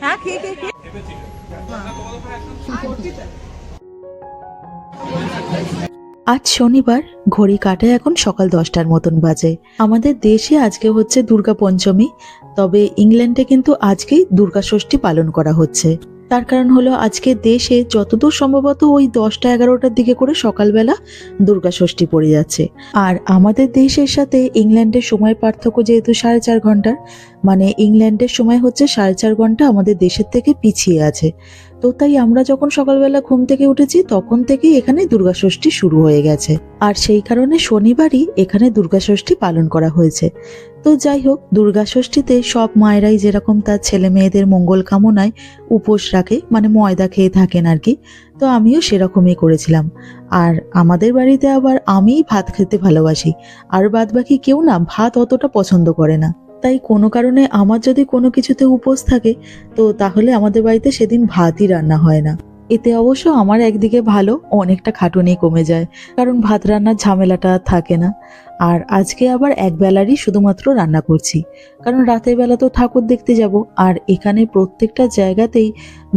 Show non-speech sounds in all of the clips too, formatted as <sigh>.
হ্যাঁ আজ শনিবার, ঘড়ি কাটে এখন সকাল দশটার মতন বাজে। আমাদের দেশে আজকে হচ্ছে দুর্গা পঞ্চমী, তবে ইংল্যান্ডে কিন্তু আজকেই দুর্গা ষষ্ঠী পালন করা হচ্ছে। তার কারণ হলো আজকে দেশে যতদূর সম্ভবত ওই দশটা এগারোটার দিকে করে সকালবেলা দুর্গা ষষ্ঠী পড়ে যাচ্ছে। আর আমাদের দেশের সাথে ইংল্যান্ডের সময় পার্থক্য যেহেতু সাড়ে চার ঘণ্টার মানে ইংল্যান্ডের সময় হচ্ছে সাড়ে চার ঘণ্টা আমাদের দেশের থেকে পিছিয়ে আছে। তো তাই আমরা যখন সকালবেলা ঘুম থেকে উঠেছি, তখন থেকেই এখানে দুর্গাষষ্ঠী শুরু হয়ে গেছে। আর সেই কারণে শনিবারই এখানে দুর্গাষষ্ঠী পালন করা হয়েছে। তো যাই হোক দুর্গাষষ্ঠীতে সব মায়েরাই যেরকম তার ছেলে মেয়েদের মঙ্গল কামনায় উপোস রাখে মানে ময়দা খেয়ে থাকেন আর কি, তো আমিও সেরকমই করেছিলাম। আর আমাদের বাড়িতে আবার আমিই ভাত খেতে ভালোবাসি, আর বাদ বাকি কেউ না ভাত অতটা পছন্দ করে না। তাই কোনো কারণে আমার যদি কোনো কিছুতে উপোস থাকে, তো তাহলে আমাদের বাড়িতে সেদিন ভাতই রান্না হয় না। এতে অবশ্য আমার একদিকে ভালো, অনেকটা খাটুনি কমে যায়, কারণ ভাত রান্নার ঝামেলাটা থাকে না। আর আজকে আবার এক বেলারই শুধুমাত্র রান্না করছি, কারণ রাতের বেলা তো ঠাকুর দেখতে যাব, আর এখানে প্রত্যেকটা জায়গাতেই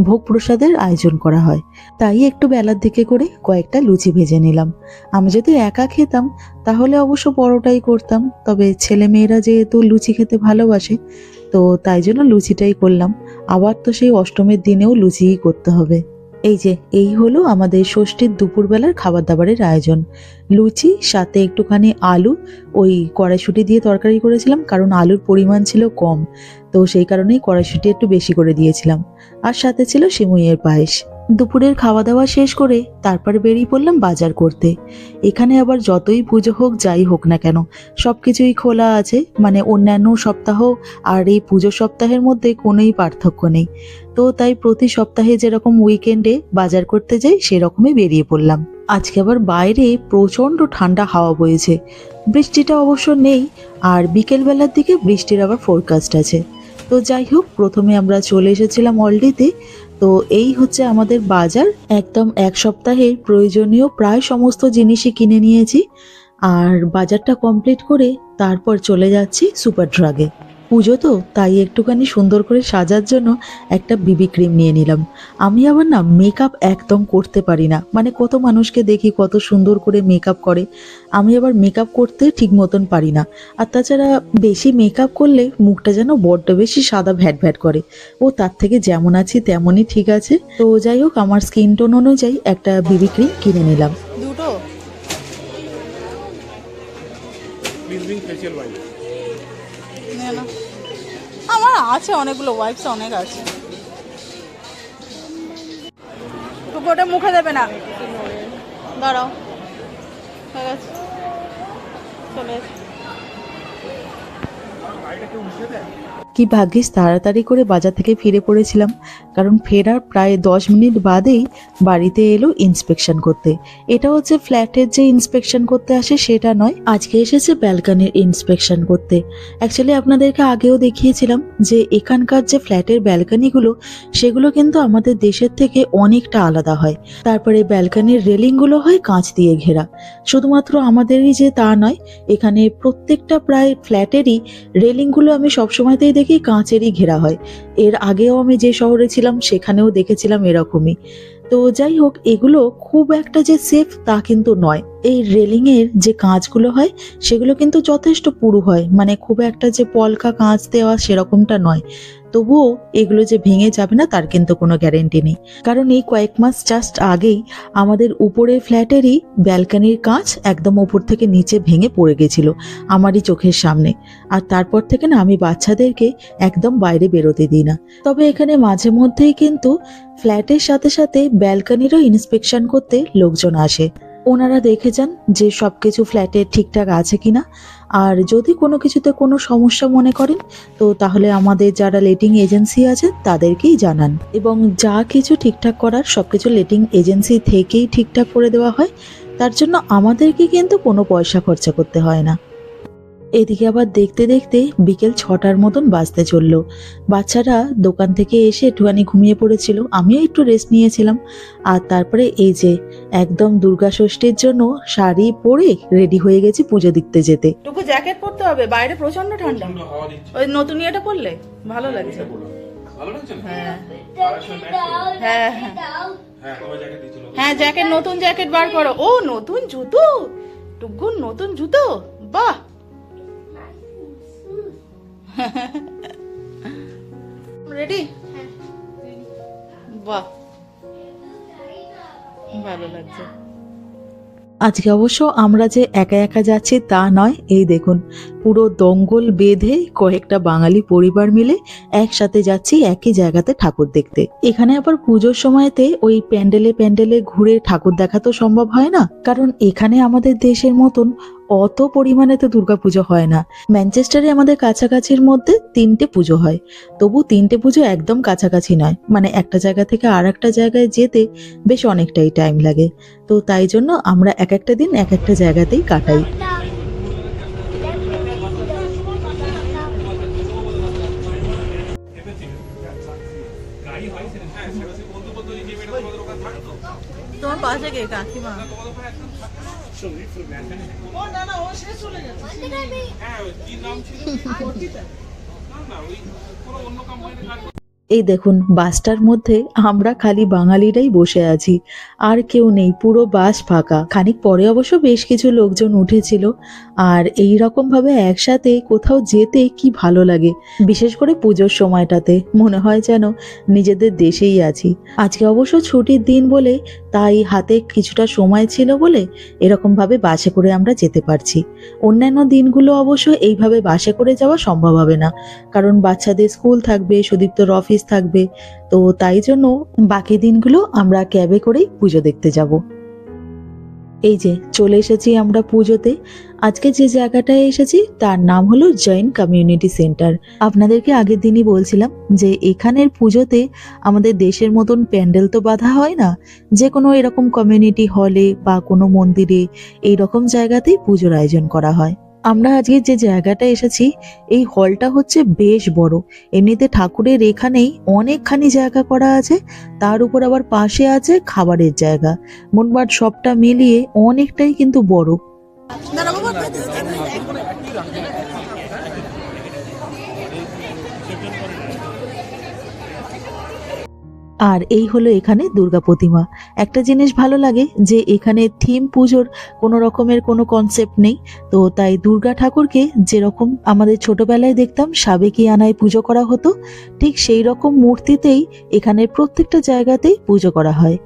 ভোগ প্রসাদের আয়োজন করা হয়। তাই একটু বেলার দিকে করে কয়েকটা লুচি ভেজে নিলাম। আমি যদি একা খেতাম, তাহলে অবশ্য পরোটাই করতাম, তবে ছেলে মেয়েরা যেহেতু লুচি খেতে ভালোবাসে, তো তাই জন্য লুচিটাই করলাম। আবার তো সেই অষ্টমীর দিনেও লুচিই করতে হবে। এই যে, এই হলো আমাদের ষষ্ঠীর দুপুরবেলার খাবার দাবারের আয়োজন। লুচি, সাথে একটুখানি আলু, ওই কড়াইশুটি দিয়ে তরকারি করেছিলাম, কারণ আলুর পরিমাণ ছিল কম। তো সেই কারণেই কড়াইশুটি একটু বেশি করে দিয়েছিলাম। আর সাথে ছিল সিমুইয়ের পায়েস। দুপুরের খাওয়া দাওয়া শেষ করে তারপর বেরিয়ে পড়লাম বাজার করতে। এখানে আবার যতই পুজো হোক, যাই হোক না কেন সব কিছুই খোলা আছে। মানে অন্যান্য সপ্তাহ আর এই পুজো সপ্তাহের মধ্যে কোনোই পার্থক্য নেই। তো তাই প্রতি সপ্তাহে যেরকম উইকেন্ডে বাজার করতে যাই, সেরকমই বেরিয়ে পড়লাম। আজকে আবার বাইরে প্রচণ্ড ঠান্ডা হাওয়া বয়েছে বৃষ্টিটা অবশ্য নেই, আর বিকেলবেলার দিকে বৃষ্টির আবার ফোরকাস্ট আছে। তো যাই হোক, প্রথমে আমরা চলে এসেছিলাম অলডিতে তো এই হচ্ছে আমাদের বাজার। একদম এক সপ্তাহের প্রয়োজনীয় প্রায় সমস্ত জিনিসই কিনে নিয়েছি। আর বাজারটা কমপ্লিট করে তারপর চলে যাচ্ছি সুপার ড্রাগে পুজো তো, তাই একটুখানি সুন্দর করে সাজার জন্য একটা বিবি ক্রিম নিয়ে নিলাম। আমি আবার না মেকআপ একদম করতে পারি না। মানে কত মানুষকে দেখি কত সুন্দর করে মেকআপ করে। আমি আবার মেকআপ করতে ঠিক মতন পারি না। আর তাছাড়া বেশি মেকআপ করলে মুখটা যেন বড্ড বেশি সাদা ভ্যাট ভ্যাট করে। ও তার থেকে যেমন আছি তেমনই ঠিক আছে। তো যাই হোক, আমার স্কিন টোন অনুযায়ী একটা বিবি ক্রিম কিনে নিলাম। আছে অনেকগুলো ওয়াইপস অনেক আছে। তোকে মুখে দেবে না। দাঁড়াও। ঠিক আছে চলে এসো। কি ভাগ্যিস তাড়াতাড়ি করে বাজার থেকে ফিরে পড়েছিলাম। কারণ ফেরার প্রায় দশ মিনিট বাদেই বাড়িতে এলো ইন্সপেকশন করতে। এটা হচ্ছে ফ্ল্যাটের যে ইন্সপেকশন করতে আসে সেটা নয়, আজকে এসেছে ব্যালকানির ইন্সপেকশন করতে। অ্যাকচুয়ালি আপনাদেরকে আগেও দেখিয়েছিলাম যে এখানকার যে ফ্ল্যাটের ব্যালকানিগুলো, সেগুলো কিন্তু আমাদের দেশের থেকে অনেকটা আলাদা হয়। তারপরে ব্যালকানির রেলিংগুলো হয় কাঁচ দিয়ে ঘেরা। শুধুমাত্র আমাদেরই যে তা নয়, এখানে প্রত্যেকটা প্রায় ফ্ল্যাটেরই রেলিংগুলো আমি সবসময়তেই দেখি কাঁচেরই ঘেরা হয়। এর আগেও আমি যে শহরে ছিলাম, সেখানেও দেখেছিলাম এরকমই। তো যাই হোক, এগুলো খুব একটা যে সেফ তা কিন্তু নয়। এই রেলিংয়ের যে কাঁচগুলো হয়, সেগুলো কিন্তু যথেষ্ট পুরু হয়। মানে খুব একটা যে পলকা কাঁচ দেওয়া সেরকমটা নয়। তবুও এগুলো যে ভেঙে যাবে না, তার কিন্তু কোনো গ্যারেন্টি নেই। কারণ এই কয়েক মাস জাস্ট আগেই আমাদের উপরের ফ্ল্যাটেরই ব্যালকানির কাঁচ একদম উপর থেকে নিচে ভেঙে পড়ে গেছিল আমারই চোখের সামনে। আর তারপর থেকে না, আমি বাচ্চাদেরকে একদম বাইরে বেরোতে দিই না। তবে এখানে মাঝে মধ্যেই কিন্তু ফ্ল্যাটের সাথে সাথে ব্যালকানিরও ইন্সপেকশন করতে লোকজন আসে। ওনারা দেখে যান যে সব কিছু ফ্ল্যাটে ঠিকঠাক আছে কিনা। আর যদি কোনো কিছুতে কোনো সমস্যা মনে করেন, তো তাহলে আমাদের যারা লেটিং এজেন্সি আছে, তাদেরকেই জানান। এবং যা কিছু ঠিকঠাক করার সব কিছু লেটিং এজেন্সি থেকেই ঠিকঠাক করে দেওয়া হয়। তার জন্য আমাদেরকে কিন্তু কোনো পয়সা খরচা করতে হয় না। এদিকে আবার দেখতে দেখতে বিকেল ছটার মতন বাজতে চলল। বাচ্চারা দোকান থেকে এসে একটুখানি ঘুমিয়ে পড়েছিল। আমিও একটু রেস্ট নিয়েছিলাম। আর তারপরে এই যে একদম দুর্গা ষষ্ঠীর জন্য শাড়ি পরে রেডি হয়ে গেছি পুজো দিতে যেতে। টুকু জ্যাকেট পরতে হবে বাইরে প্রচণ্ড ঠান্ডা। সুন্দর হাওয়া দিচ্ছে। ওই নতুন ইয়েটা পরলে ভালো লাগছে। ভালো লাগছে না? হ্যাঁ। হ্যাঁ হ্যাঁ হ্যাঁ জ্যাকেট হ্যাঁ জ্যাকেট নতুন জ্যাকেট বার করো। ও নতুন জুতো। টুকুন নতুন জুতো। বাহ! রেডি বাহ। ভালো লাগছে। আজকে অবশ্য আমরা যে একা একা যাচ্ছি তা নয় এই দেখুন পুরো দঙ্গল বেঁধে কয়েকটা বাঙালি পরিবার মিলে একসাথে যাচ্ছি একই জায়গাতে ঠাকুর দেখতে। এখানে আবার পুজোর সময়তে ওই প্যান্ডেলে প্যান্ডেলে ঘুরে ঠাকুর দেখা তো সম্ভব হয় না কারণ এখানে আমাদের দেশের মতন অত পরিমাণে তো দুর্গাপুজো হয় না। ম্যানচেস্টারে আমাদের কাছাকাছির মধ্যে তিনটে পুজো হয়। তবু তিনটে পুজো একদম কাছাকাছি নয়। মানে একটা জায়গা থেকে আর একটা জায়গায় যেতে বেশ অনেকটাই টাইম লাগে। তো তাই জন্য আমরা এক একটা দিন এক একটা জায়গাতেই কাটাই। তোমার পাশে কে? কাকিমা? <laughs> এই দেখুন বাসটার মধ্যে আমরা খালি বাঙালিরাই বসে আছি। আর কেউ নেই পুরো বাস ফাঁকা। খানিক পরে অবশ্য বেশ কিছু লোকজন উঠেছিল। আর এই রকম ভাবে একসাথে কোথাও যেতে কি ভালো লাগে। বিশেষ করে পুজোর সময়টাতে। মনে হয় যেন নিজেদের দেশেই আছি। আজকে অবশ্য ছুটির দিন বলে তাই হাতে কিছুটা সময় ছিল বলে এরকমভাবে বাসে করে আমরা যেতে পারছি। অন্যান্য দিনগুলো অবশ্য এইভাবে বাসে করে যাওয়া সম্ভব হবে না, কারণ বাচ্চাদের স্কুল থাকবে, সুদীপ্তর অফিস থাকবে। তো তাই জন্য বাকি দিনগুলো আমরা ক্যাবে করেই পুজো দেখতে যাব। এই যে, চলে এসেছি আমরা পুজোতে। আজকে যে জায়গাটায় এসেছি, তার নাম হলো জৈন কমিউনিটি সেন্টার। আপনাদেরকে আগের দিনই বলছিলাম যে, এখানের পুজোতে আমাদের দেশের মতন প্যান্ডেল তো বাধা হয় না। যে কোনো এরকম কমিউনিটি হলে বা কোনো মন্দিরে এই রকম জায়গাতেই পুজোর আয়োজন করা হয়। আমরা আজকে যে জায়গাটা এসেছি, এই হলটা হচ্ছে বেশ বড়। এমনিতে ঠাকুরের এখানেই অনেকখানি জায়গা করা আছে, তার উপর আবার পাশে আছে খাবারের জায়গা। মোটমাট সবটা মিলিয়ে অনেকটাই কিন্তু বড়। আর এই হলো এখানে দুর্গা প্রতিমা। একটা জিনিস ভালো লাগে যে এখানে থিম পুজোর কোনো রকমের কোনো কনসেপ্ট নেই। তো তাই দুর্গা ঠাকুরকে যেরকম আমাদের ছোটবেলায় দেখতাম সাবেকি আনায় পুজো করা হতো, ঠিক সেই রকম মূর্তিতেই এখানে প্রত্যেকটা জায়গাতেই পুজো করা হয়।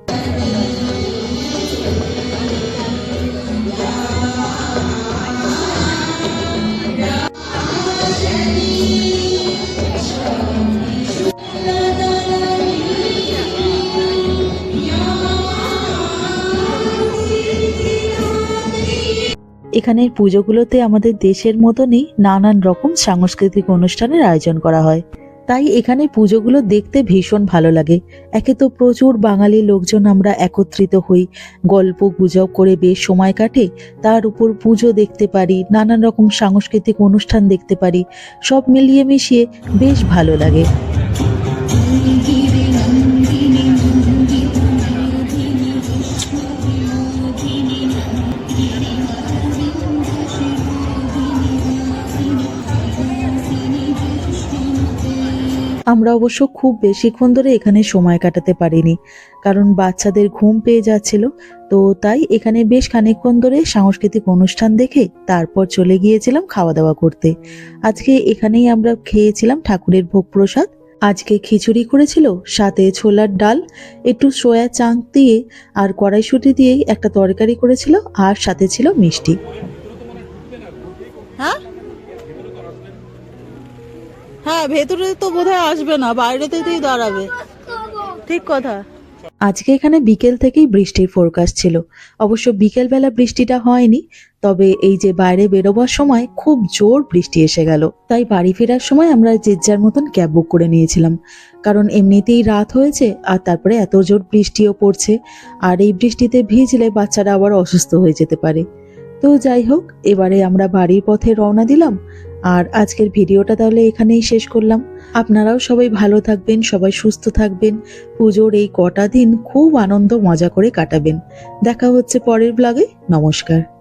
এখানের পুজোগুলোতে আমাদের দেশের মতনই নানান রকম সাংস্কৃতিক অনুষ্ঠানের আয়োজন করা হয়। তাই এখানে পুজোগুলো দেখতে ভীষণ ভালো লাগে। একে তো প্রচুর বাঙালি লোকজন আমরা একত্রিত হই, গল্প গুজব করে বেশ সময় কাটে, তার উপর পুজো দেখতে পারি, নানান রকম সাংস্কৃতিক অনুষ্ঠান দেখতে পারি, সব মিলিয়ে মিশিয়ে বেশ ভালো লাগে। আমরা অবশ্য খুব বেশিক্ষণ ধরে এখানে সময় কাটাতে পারিনি, কারণ বাচ্চাদের ঘুম পেয়ে যাচ্ছিল, তো তাই এখানে বেশ খানিকক্ষণ ধরে সাংস্কৃতিক অনুষ্ঠান দেখে তারপর চলে গিয়েছিলাম খাওয়া দাওয়া করতে। আজকে এখানেই আমরা খেয়েছিলাম ঠাকুরের ভোগ প্রসাদ। আজকে খিচুড়ি করেছিল সাথে ছোলার ডাল, একটু সয়া চাং দিয়ে আর কড়াইশুঁটি দিয়ে একটা তরকারি করেছিল আর সাথে ছিল মিষ্টি। হ্যাঁ? হ্যাঁ ভেতরে তো বোধহয় আসবে না, বাইরেতেই দাঁড়াবে। ঠিক কথা। আজকে এখানে বিকেল থেকেই বৃষ্টির ফোরকাস্ট ছিল। অবশ্য বিকেলবেলা বৃষ্টিটা হয়নি, তবে এই যে বাইরে বেরোবার সময় খুব জোর বৃষ্টি এসে গেল। তাই বাড়ি ফেরার সময় আমরা যে যার মতন ক্যাব বুক করে নিয়েছিলাম। কারণ এমনিতেই রাত হয়েছে, আর তারপরে এত জোর বৃষ্টিও পড়ছে, আর এই বৃষ্টিতে ভিজলে বাচ্চারা আবার অসুস্থ হয়ে যেতে পারে। তো যাই হোক, এবারে আমরা বাড়ির পথে রওনা দিলাম। আর আজকের ভিডিওটা তাহলে এখানেই শেষ করলাম। আপনারাও সবাই ভালো থাকবেন, সবাই সুস্থ থাকবেন। পুজোর এই কটা দিন খুব আনন্দ মজা করে কাটাবেন। দেখা হচ্ছে পরের ব্লগে নমস্কার।